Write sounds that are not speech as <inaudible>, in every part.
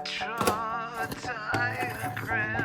draw a diagram,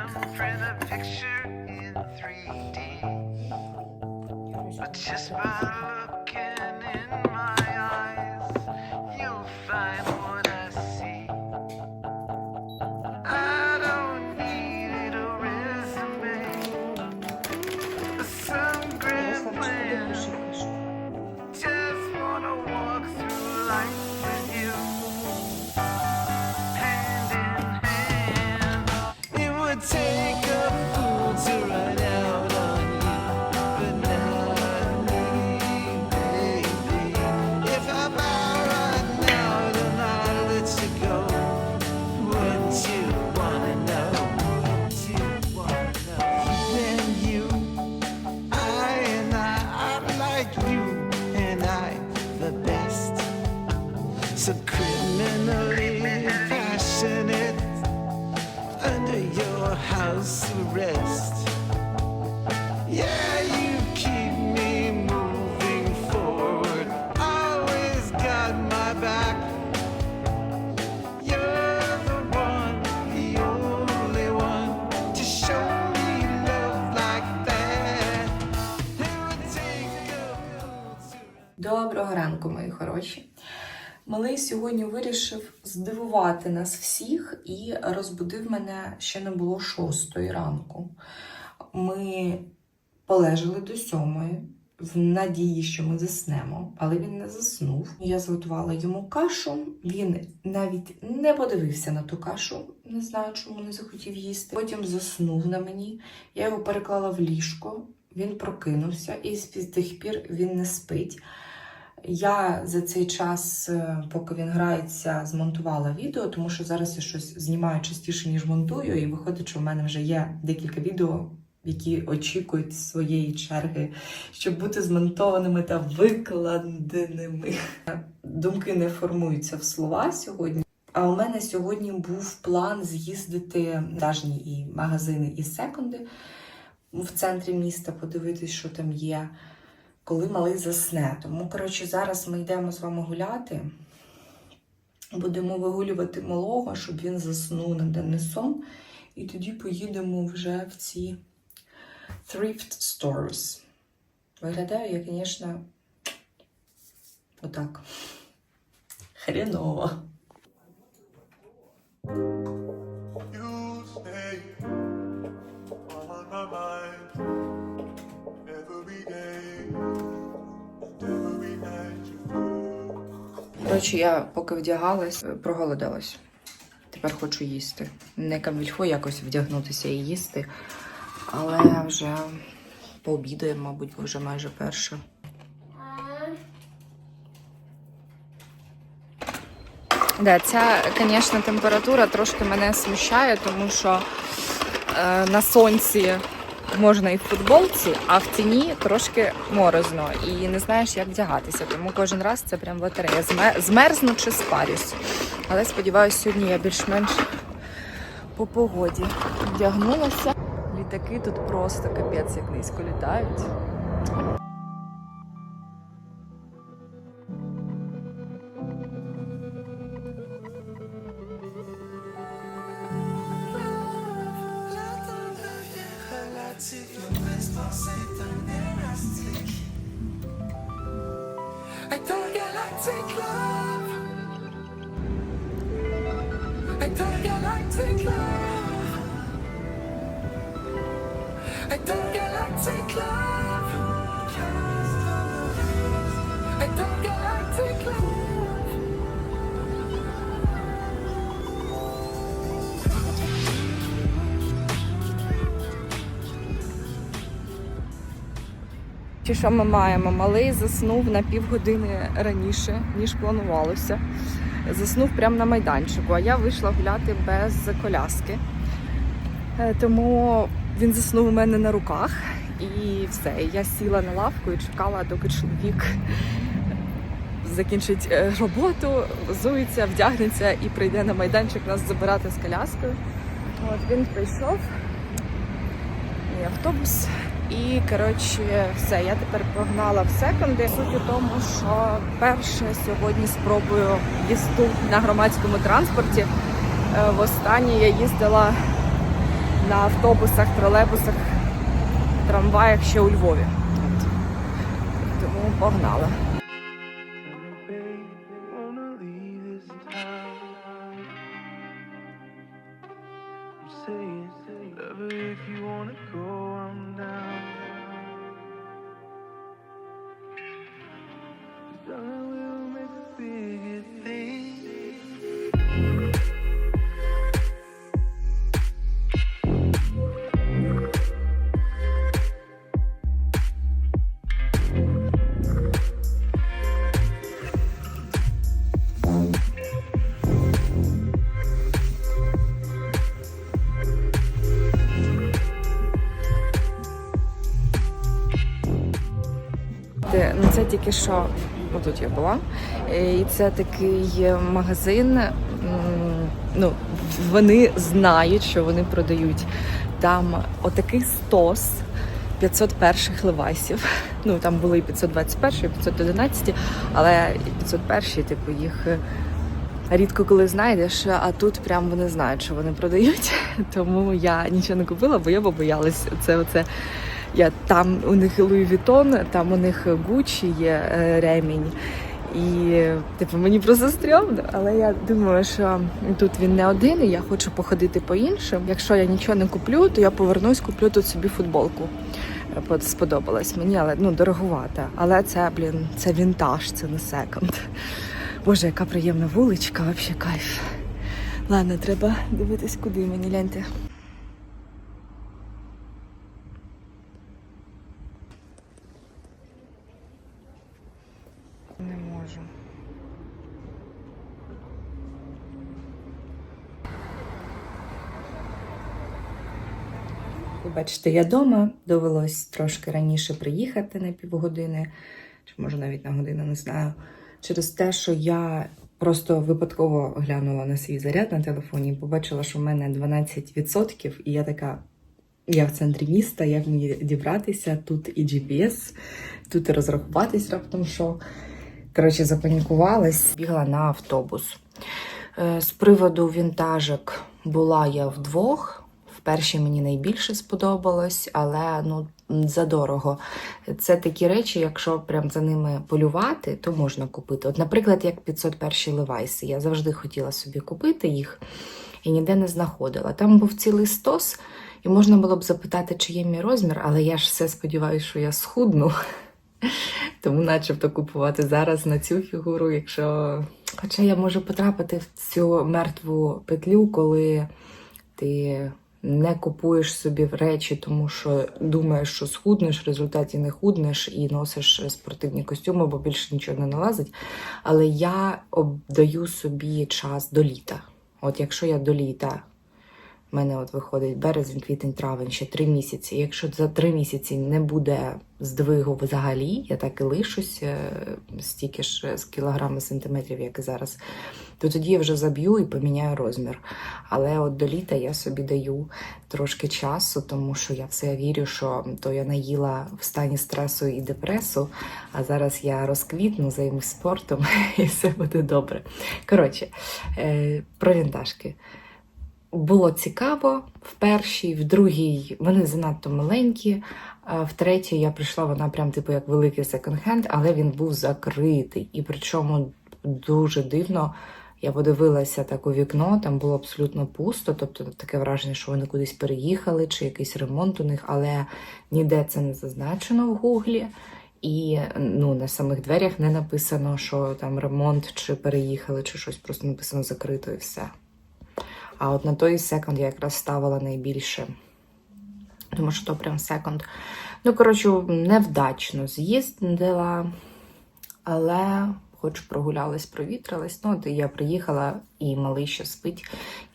Малий сьогодні вирішив здивувати нас всіх і розбудив мене ще не було шостої ранку. Ми полежали до сьомої в надії, що ми заснемо, але він не заснув. Я зготувала йому кашу. Він навіть не подивився на ту кашу, не знаю, чому не захотів їсти. Потім заснув на мені. Я його переклала в ліжко. Він прокинувся, і з тих пір він не спить. Я за цей час, е, поки він грається, змонтувала відео, тому що зараз я щось знімаю частіше, ніж монтую, і виходить, що в мене вже є декілька відео, які очікують своєї черги, щоб бути змонтованими та викладеними. Думки не формуються в слова сьогодні. А у мене сьогодні був план з'їздити в дажні і магазини і секонди в центрі міста, подивитись, що там є коли малий засне. Тому, коротше, зараз ми йдемо з вами гуляти. Будемо вигулювати малого, щоб він заснув на денний сон. І тоді поїдемо вже в ці thrift stores. Виглядаю я, звісно, отак. Хреново. Every day Коротше, я поки вдягалась, проголодалась. Тепер хочу їсти. Не камільфо якось вдягнутися і їсти, але вже пообідаємо, мабуть, бо вже майже перша. Да, ця, звісно, температура трошки мене смущає, тому що е, на сонці можна і в футболці, а в тіні трошки морозно і не знаєш, як вдягатися. Тому кожен раз це прям лотерея. Зме- Змерзну чи спарюсь. Але сподіваюся, сьогодні я більш-менш по погоді вдягнулася. Літаки тут просто капець як низько літають. Чи що ми маємо? Малий заснув на півгодини раніше, ніж планувалося. Заснув прямо на майданчику, а я вийшла гуляти без коляски. Е, Тому він заснув у мене на руках і все. Я сіла на лавку і чекала, доки чоловік закінчить е, роботу, зується, вдягнеться і прийде на майданчик нас забирати з коляскою. От він прийшов, мій автобус. І коротше, все, я тепер погнала в секонди. Суть у тому, що перше сьогодні спробую їзду на громадському транспорті. Е, Востаннє я їздила на автобусах, тролейбусах, трамваях ще у Львові. Тому lover, if you wanna go, I'm down. Тільки що отут я була. Е, І це такий е, магазин. Ну, вони знають, що вони продають. Там отакий стос 501 левайсів. Ну, там були і 521, і 511, але і 501, типу, їх е, рідко коли знайдеш, а тут прям вони знають, що вони продають. <laughs> Тому я нічого не купила, бо я побоялась. Це оце. Я там у них Луї Вітон, там у них Гуччі є е, ремінь. І типу мені просто стрьомно, але я думаю, що тут він не один, і я хочу походити по іншим. Якщо я нічого не куплю, то я повернусь, куплю тут собі футболку. Е, под- Сподобалась мені, але ну дороговата. Але це, блін, це вінтаж, це не секонд. Боже, яка приємна вуличка, взагалі кайф. Ладно, треба дивитись, куди мені гляньте. Не можу. Бачите, я вдома, довелось трошки раніше приїхати на півгодини, чи може навіть на годину, не знаю. Через те, що я просто випадково глянула на свій заряд на телефоні і побачила, що в мене 12%, і я така. Я в центрі міста, як мені дібратися? Тут і GPS, тут і розрахуватись раптом що. Коротше, запанікувалась, бігла на автобус. Е, З приводу вінтажок була я вдвох. В першій мені найбільше сподобалось, але ну задорого. Це такі речі, якщо прям за ними полювати, то можна купити. От, наприклад, як 501 левайси. Я завжди хотіла собі купити їх і ніде не знаходила. Там був цілий стос, і можна було б запитати, чи є мій розмір, але я ж все сподіваюся, що я схудну. <laughs> Тому начебто купувати зараз на цю фігуру, якщо. Хоча я можу потрапити в цю мертву петлю, коли ти не купуєш собі речі, тому що думаєш, що схуднеш, в результаті не худнеш і носиш спортивні костюми, бо більше нічого не налазить. Але я обдаю собі час до літа. От якщо я до літа в мене от виходить березень, квітень, травень, ще три місяці. Якщо за три місяці не буде здвигу взагалі, я так і лишусь е, стільки ж з кілограми сантиметрів, як і зараз, то тоді я вже заб'ю і поміняю розмір. Але от до літа я собі даю трошки часу, тому що я все вірю, що то я наїла в стані стресу і депресу, а зараз я розквітну, займусь спортом <laughs> і все буде добре. Коротше, е, про вінтажки. Було цікаво в першій, в другій вони занадто маленькі. В третій я прийшла, вона прям типу як великий секонд-хенд, але він був закритий. І причому дуже дивно. Я подивилася так у вікно, там було абсолютно пусто, тобто таке враження, що вони кудись переїхали, чи якийсь ремонт у них, але ніде це не зазначено в гуглі. І ну, на самих дверях не написано, що там ремонт, чи переїхали, чи щось просто написано закрито і все. А от на той секонд я якраз ставила найбільше. Тому що то прям секонд. Ну, коротше, невдачно з'їздила, але хоч прогулялась, провітрилась. Ну, от я приїхала, і малий ще спить.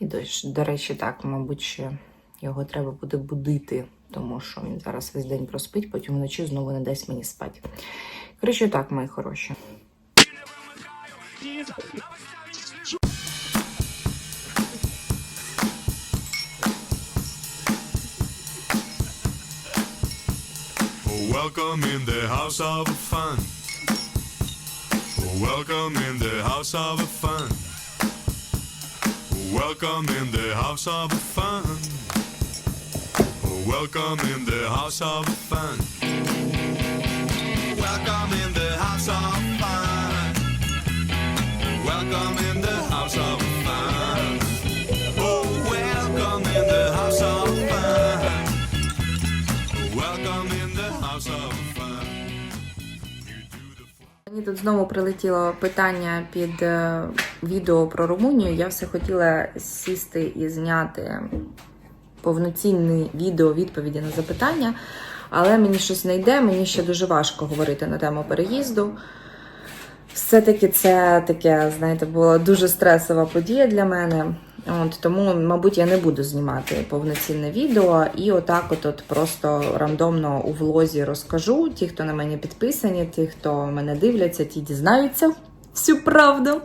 І до речі, так, мабуть, ще його треба буде будити, тому що він зараз весь день проспить, потім вночі знову не дасть мені спати. Коротше, так, мої хороші. Welcome in the house of fun. Welcome in the house of fun. Welcome in the house of fun. Welcome in the house of fun. Welcome in the house of fun. Welcome in the house of Мені тут знову прилетіло питання під е, відео про Румунію. Я все хотіла сісти і зняти повноцінне відео відповіді на запитання, але мені щось не йде, мені ще дуже важко говорити на тему переїзду. Все-таки це таке, знаєте, була дуже стресова подія для мене. От, тому, мабуть, я не буду знімати повноцінне відео і отак от, просто рандомно у влозі розкажу. Ті, хто на мене підписані, ті, хто мене дивляться, ті дізнаються всю правду.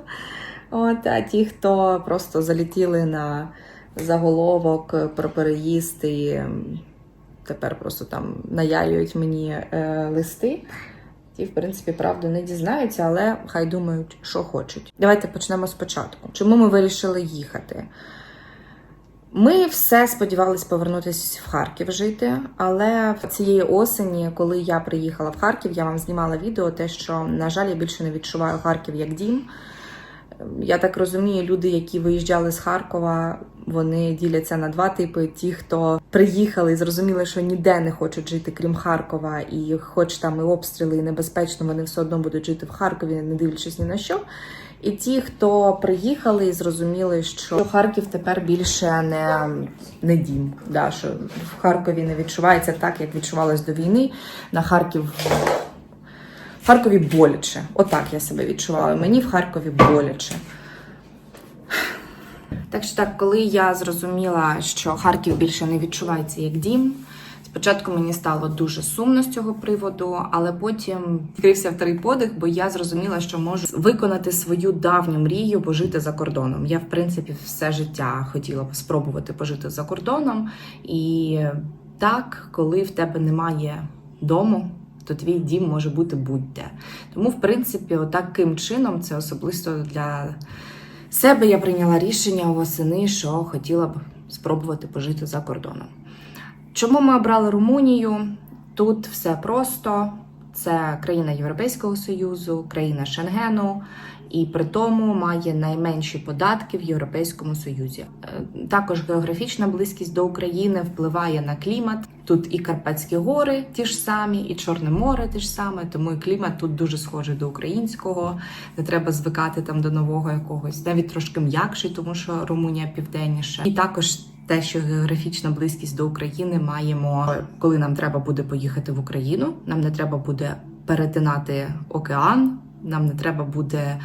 От, а ті, хто просто залетіли на заголовок про переїзд і тепер просто там наяюють мені е, листи. Ті, в принципі, правду не дізнаються, але хай думають, що хочуть. Давайте почнемо спочатку. Чому ми вирішили їхати? Ми все сподівалися повернутися в Харків жити, але цієї осені, коли я приїхала в Харків, я вам знімала відео, те, що, на жаль, я більше не відчуваю Харків як дім. Я так розумію, люди, які виїжджали з Харкова, вони діляться на два типи: ті, хто приїхали і зрозуміли, що ніде не хочуть жити, крім Харкова, і хоч там і обстріли, і небезпечно, вони все одно будуть жити в Харкові, не дивлячись ні на що. І ті, хто приїхали і зрозуміли, що Харків тепер більше не, не дім. Да, що в Харкові не відчувається так, як відчувалось до війни. На Харків в Харкові боляче. Отак я себе відчувала. Мені в Харкові боляче. Так що так, коли я зрозуміла, що Харків більше не відчувається як дім. Спочатку мені стало дуже сумно з цього приводу, але потім відкрився вторий подих, бо я зрозуміла, що можу виконати свою давню мрію пожити за кордоном. Я, в принципі, все життя хотіла спробувати пожити за кордоном. І так, коли в тебе немає дому, то твій дім може бути будь-де. Тому, в принципі, отаким чином це особисто для себе я прийняла рішення восени, що хотіла б спробувати пожити за кордоном. Чому ми обрали Румунію? Тут все просто. Це країна Європейського Союзу, країна Шенгену, і при тому має найменші податки в Європейському Союзі. Е, Також географічна близькість до України впливає на клімат. Тут і Карпатські гори ті ж самі, і Чорне море те ж саме, тому і клімат тут дуже схожий до українського. Не треба звикати там до нового якогось, навіть трошки м'якший, тому що Румунія південніша. І також те, що географічна близькість до України маємо, коли нам треба буде поїхати в Україну. Нам не треба буде перетинати океан, нам не треба буде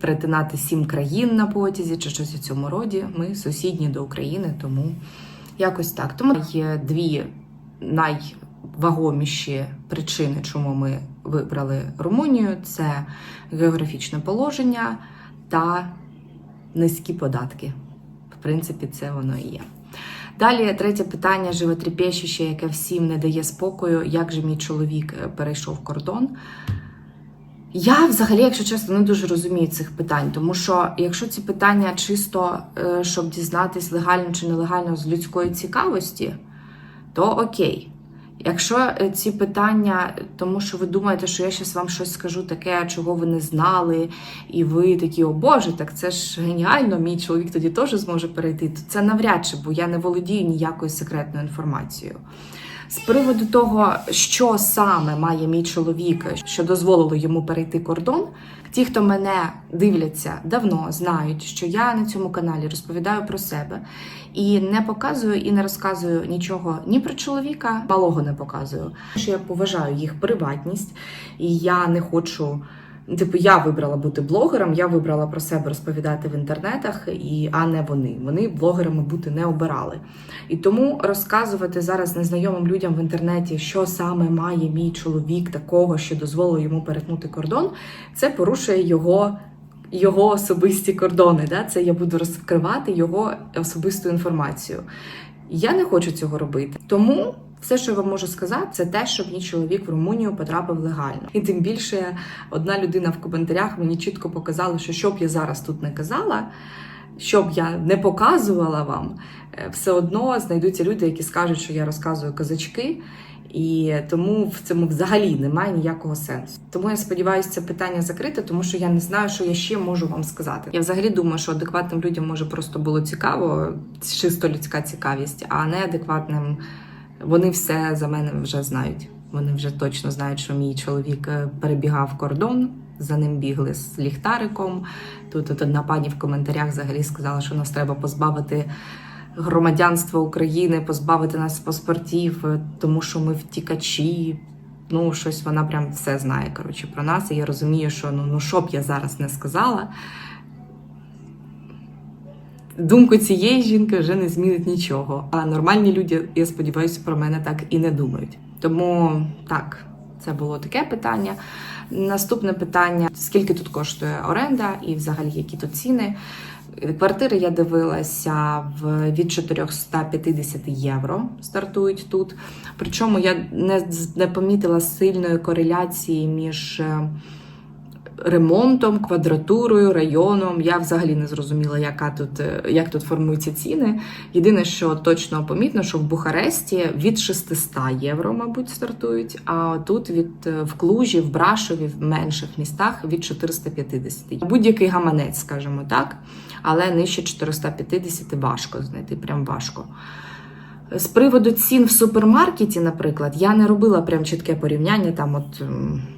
перетинати сім країн на потязі чи щось у цьому роді. Ми сусідні до України, тому якось так. Тому є дві найвагоміші причини, чому ми вибрали Румунію: це географічне положення та низькі податки. В принципі, це воно і є. Далі третє питання животрепещуще, яке всім не дає спокою. Як же мій чоловік е, перейшов кордон? Я взагалі, якщо чесно, не дуже розумію цих питань, тому що якщо ці питання чисто, е, щоб дізнатись легально чи нелегально з людської цікавості, то окей. Якщо е, ці питання, тому що ви думаєте, що я зараз вам щось скажу таке, чого ви не знали, і ви такі, о Боже, так це ж геніально, мій чоловік тоді теж зможе перейти, то це навряд чи, бо я не володію ніякою секретною інформацією. З приводу того, що саме має мій чоловік, що дозволило йому перейти кордон, ті, хто мене дивляться давно, знають, що я на цьому каналі розповідаю про себе і не показую і не розказую нічого ні про чоловіка, малого не показую. Що я поважаю їх приватність, і я не хочу. Типу, я вибрала бути блогером, я вибрала про себе розповідати в інтернетах, і, а не вони. Вони блогерами бути не обирали. І тому розказувати зараз незнайомим людям в інтернеті, що саме має мій чоловік такого, що дозволило йому перетнути кордон, це порушує його. Його особисті кордони, да? це я буду розкривати його особисту інформацію. Я не хочу цього робити. Тому все, що я вам можу сказати, це те, щоб мій чоловік в Румунію потрапив легально. І тим більше одна людина в коментарях мені чітко показала, що що б я зараз тут не казала, що б я не показувала вам, е, все одно знайдуться люди, які скажуть, що я розказую казачки. І тому в цьому взагалі немає ніякого сенсу. Тому я сподіваюся, це питання закрите, тому що я не знаю, що я ще можу вам сказати. Я взагалі думаю, що адекватним людям може просто було цікаво, чисто людська цікавість, а неадекватним вони все за мене вже знають. Вони вже точно знають, що мій чоловік е, перебігав кордон. За ним бігли з ліхтариком. Тут от одна пані в коментарях взагалі сказала, що нас треба позбавити громадянства України, позбавити нас паспортів, е, тому що ми втікачі. Ну, щось вона прям все знає коротше, про нас. І я розумію, що ну, ну що б я зараз не сказала. Думку цієї жінки вже не змінить нічого. А нормальні люди, я сподіваюся, про мене так і не думають. Тому так, це було таке питання. Наступне питання: скільки тут коштує оренда і взагалі які тут ціни? Квартири я дивилася в від 450 євро стартують тут. Причому я не, не помітила сильної кореляції між е, ремонтом, квадратурою, районом. Я взагалі не зрозуміла, яка тут, е, як тут формуються ціни. Єдине, що точно помітно, що в Бухаресті від 600 євро, мабуть, стартують, а тут від е, в Клужі, в Брашові, в менших містах від 450. Будь-який гаманець, скажімо так, але нижче 450 важко знайти, прям важко. З приводу цін в супермаркеті, наприклад, я не робила прям чітке порівняння, там от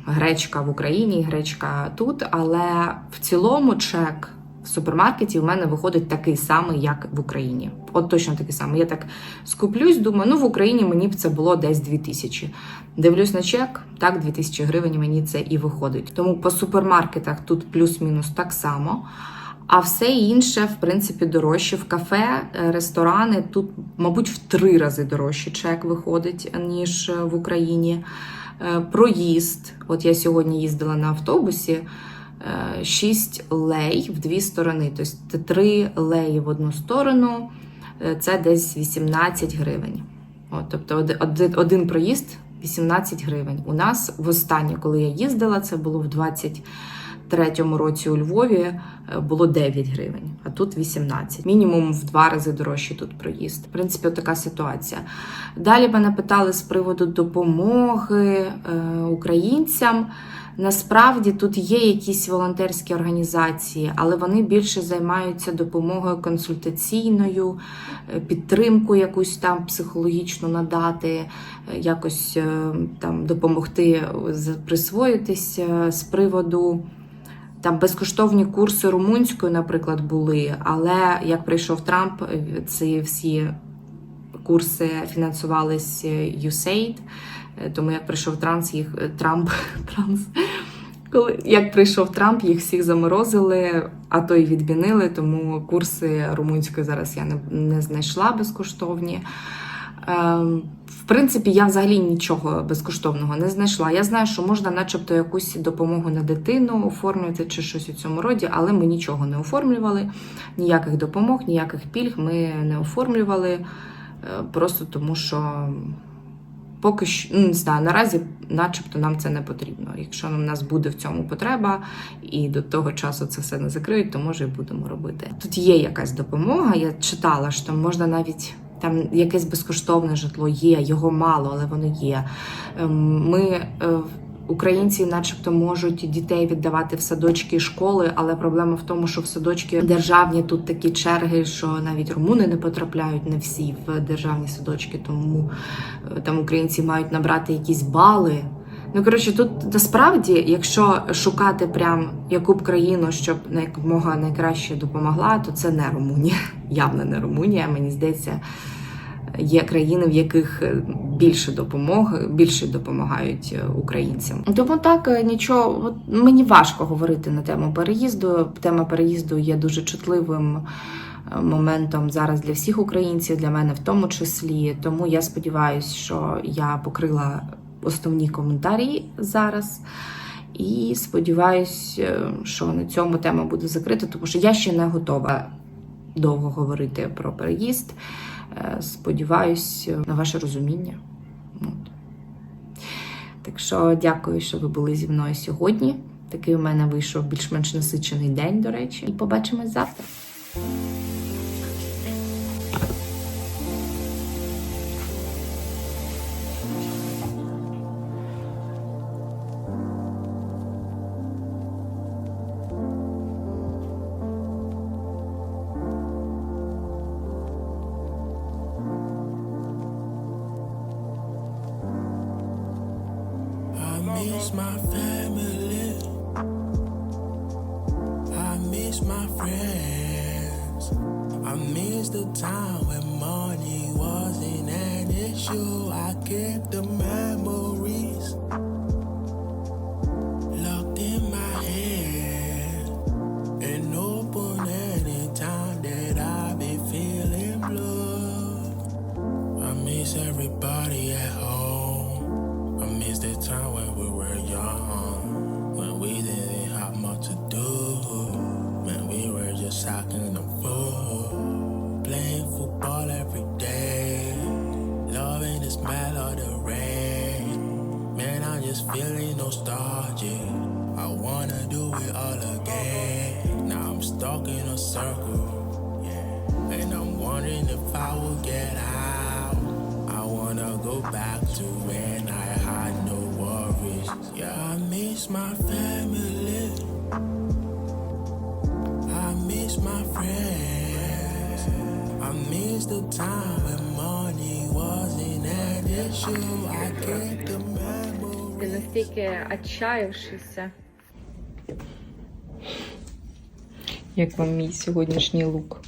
гречка в Україні, гречка тут, але в цілому чек в супермаркеті в мене виходить такий самий, як в Україні. От точно такий самий. Я так скуплюсь, думаю, ну в Україні мені б це було десь 2000. Дивлюсь на чек, так, 2000 гривень мені це і виходить. Тому по супермаркетах тут плюс-мінус так само. А все інше, в принципі, дорожче. В кафе, е, ресторани тут, мабуть, в три рази дорожче чек виходить, ніж е, в Україні. Е, Проїзд. От я сьогодні їздила на автобусі. 6 лей в дві сторони, тобто 3 леї в одну сторону, це десь 18 гривень. От, тобто оди- оди- один проїзд 18 гривень. У нас востаннє, коли я їздила, це було в 23-му році у Львові, е, було 9 гривень, а тут 18. Мінімум в два рази дорожче тут проїзд. В принципі, така ситуація. Далі мене питали з приводу допомоги е, українцям. Насправді тут є якісь волонтерські організації, але вони більше займаються допомогою консультаційною, е, підтримку якусь там психологічну надати, якось там допомогти присвоїтись з приводу. Там безкоштовні курси румунської, наприклад, були, але як прийшов Трамп, ці всі курси фінансувались е, USAID, е, тому як прийшов Транс, їх е, Трамп <laughs> Транс. Коли як прийшов Трамп, їх всіх заморозили, а то й відмінили. Тому курси румунської зараз я не, не знайшла безкоштовні. Ем, в принципі, я взагалі нічого безкоштовного не знайшла. Я знаю, що можна, начебто, якусь допомогу на дитину оформлювати чи щось у цьому роді, але ми нічого не оформлювали, ніяких допомог, ніяких пільг ми не оформлювали. е, Просто тому, що поки що ну, не знаю, наразі, начебто, нам це не потрібно. Якщо у нас буде в цьому потреба, і до того часу це все не закриють, то може і будемо робити. Тут є якась допомога. Я читала, що можна навіть. Там якесь безкоштовне житло є, його мало, але воно є. Ем, Ми, е, українці, начебто, можуть дітей віддавати в садочки і школи, але проблема в тому, що в садочки державні тут такі черги, що навіть румуни не потрапляють не всі в державні садочки, тому е, там українці мають набрати якісь бали. Ну, коротше, тут насправді, якщо шукати прям яку б країну, щоб якомога найкраще допомогла, то це не Румунія. <laughs> Явно не Румунія. Мені здається, є країни, в яких більше допомоги, більше допомагають е, українцям. Тому так е, нічого, от мені важко говорити на тему переїзду. Тема переїзду є дуже чутливим е, моментом зараз для всіх українців, для мене в тому числі. Тому я сподіваюся, що я покрила основні коментарі зараз. І сподіваюсь, що на цьому тема буде закрита, тому що я ще не готова довго говорити про переїзд. Е, Сподіваюсь на ваше розуміння. От. Так що дякую, що ви були зі мною сьогодні. Такий у мене вийшов більш-менш насичений день, до речі. І побачимось завтра. Miss my family. I miss my friends. I miss the time when money wasn't an issue. I kept the smell of the rain. Man, I'm just feeling nostalgic. I wanna do it all again. Now I'm stuck in a circle. Yeah. And I'm wondering if I will get out. I wanna go back to when I had no worries. Yeah, I miss my family. I miss my friends. I miss the time Ти настільки отчаявшийся. Як вам мій сьогоднішній лук?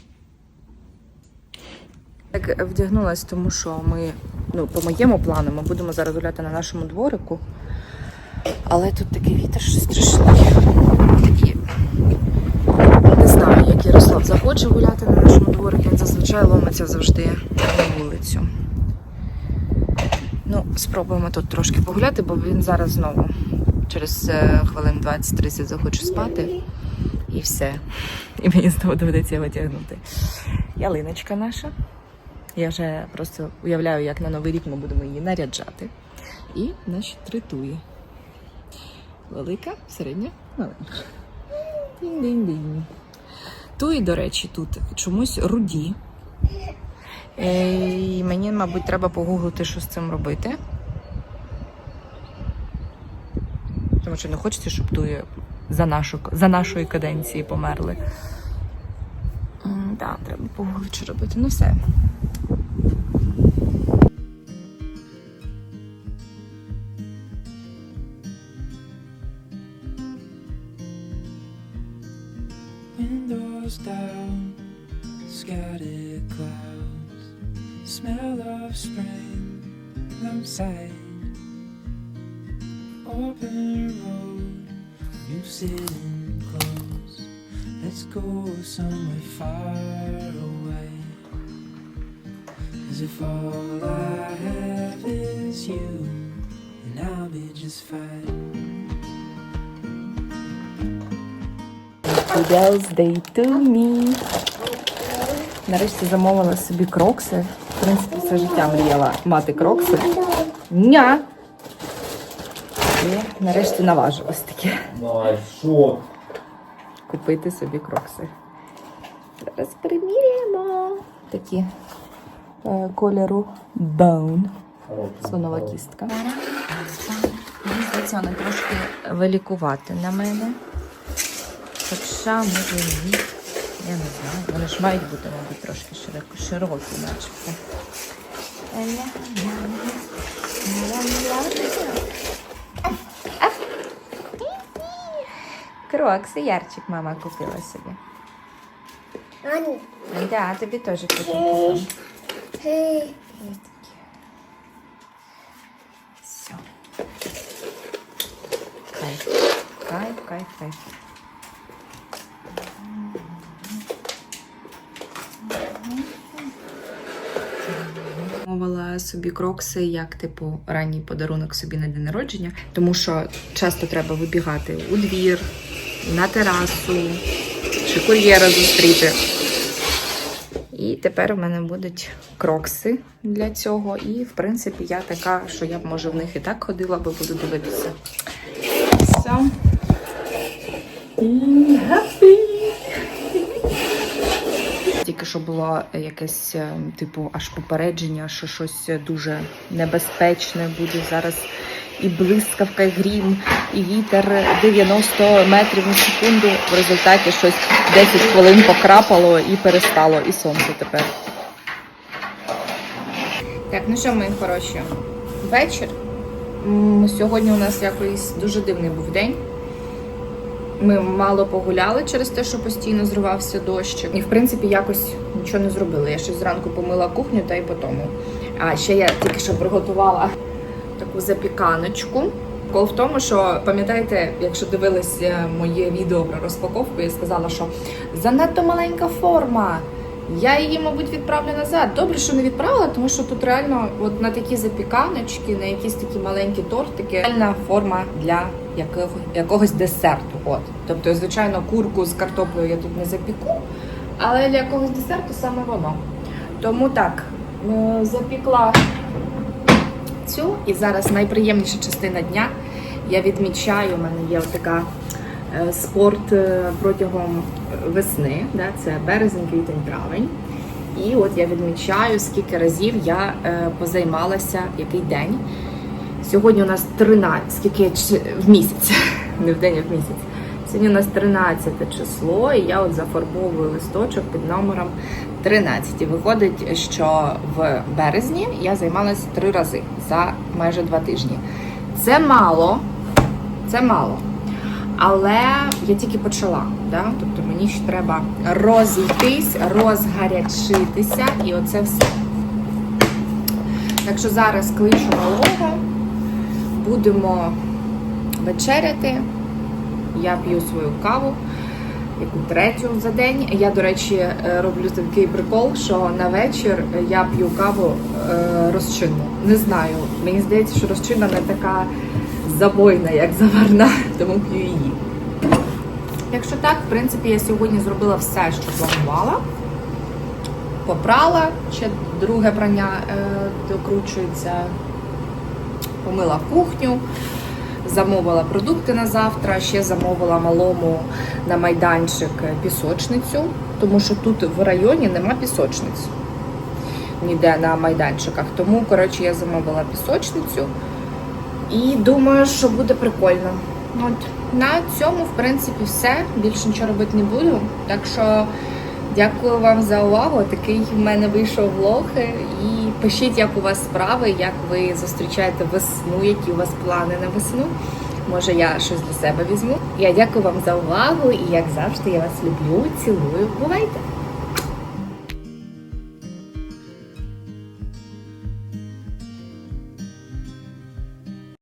Так вдягнулась, тому що ми, ну, по моєму плану, ми будемо зараз гуляти на нашому дворику. Але тут такий вітер що страшний. І не знаю, як Ярослав захоче гуляти на нашому дворику. Він зазвичай ломиться завжди на вулицю. Ну, спробуємо тут трошки погуляти, бо він зараз знову через е, хвилин 20-30 захоче спати. І все. І мені знову доведеться його тягнути. Ялиночка наша. Я вже просто уявляю, як на Новий рік ми будемо її наряджати. І наші три туї. Велика, середня, маленька. Дінь-дінь-дінь. Туї, до речі, тут чомусь руді. Е, І мені, мабуть, треба погуглити, що з цим робити. Тому що не хочеться, щоб туї за, нашу, за нашої каденції померли. Так, треба погуглити, що робити. Ну все. Windows down, scattered clouds, smell of spring outside. Open road, you sitting close. Let's go somewhere far away. As if all I have is you, and I'll be just fine. Happy birthday to me. Нарешті замовила собі крокси. В принципі, все життя мріяла мати крокси. Ня! І нарешті наважилась таке що? купити собі крокси. Зараз приміряємо. Такі е, кольору Bone. Слонова кістка. Здається, вони трошки великувати на мене. Хоча, може, ні. Я не знаю. Вони ж мають бути, мабуть, трошки широко, широкі, начебто. Крокси, Ярчик мама купила собі. Ані. Да, тобі теж купила. Все. Кайф. Кайф, кайф, кайф. Собі крокси як типу ранній подарунок собі на день народження, тому що часто треба вибігати у двір, на терасу чи кур'єра зустріти. І тепер у мене будуть крокси для цього. І, в принципі, я така, що я б може в них і так ходила, бо буду дивитися. So. Be що було якесь е, типу аж попередження, що щось дуже небезпечне буде зараз. І блискавка, і грім, і вітер 90 метрів на секунду. В результаті щось 10 хвилин покрапало і перестало, і сонце тепер. Так, ну що, мої хороші, вечір. Сьогодні у нас якийсь дуже дивний був день. Ми мало погуляли через те, що постійно зривався дощ. І в принципі якось нічого не зробили. Я щось зранку помила кухню та й по тому. А ще я тільки що приготувала таку запіканочку. Кол в тому, що пам'ятаєте, якщо дивились е, моє відео про розпаковку, я сказала, що занадто маленька форма. Я її, мабуть, відправлю назад. Добре, що не відправила, тому що тут реально от на такі запіканочки, на якісь такі маленькі тортики, реальна форма для якого, якогось десерту. От. Тобто, звичайно, курку з картоплею я тут не запіку, але для якогось десерту саме воно. Тому так, е, запікла цю, і зараз найприємніша частина дня. Я відмічаю, у мене є така е, спорт е, протягом весни, да, це березень, квітень, травень. І от я відмічаю, скільки разів я позаймалася, який день. Сьогодні у нас 13, скільки я в місяць, <laughs> не в день, а в місяць. Сьогодні у нас 13 число, і я от зафарбовую листочок під номером 13. І виходить, що в березні я займалася три рази за майже два тижні. Це мало, це мало. Але я тільки почала. Да? Тобто мені ще треба розійтись, розгарячитися, і оце все. Так що зараз клишу малого, будемо вечеряти. Я п'ю свою каву, яку третю за день. Я, до речі, е, роблю такий прикол, що на вечір я п'ю каву е, розчинну. Не знаю, мені здається, що розчинна не така забойна, як заварна, <laughs> тому п'ю її. Якщо так, в принципі, я сьогодні зробила все, що планувала. Попрала, ще друге прання е, докручується, помила кухню, замовила продукти на завтра, ще замовила малому на майданчик пісочницю, тому що тут в районі нема пісочниць ніде на майданчиках. Тому, коротше, я замовила пісочницю і думаю, що буде прикольно. От на цьому, в принципі, все. Більше нічого робити не буду. Так що дякую вам за увагу. Такий в мене вийшов влог. І пишіть, як у вас справи, як ви зустрічаєте весну, які у вас плани на весну. Може, я щось для себе візьму. Я дякую вам за увагу і як завжди, я вас люблю, цілую. Бувайте!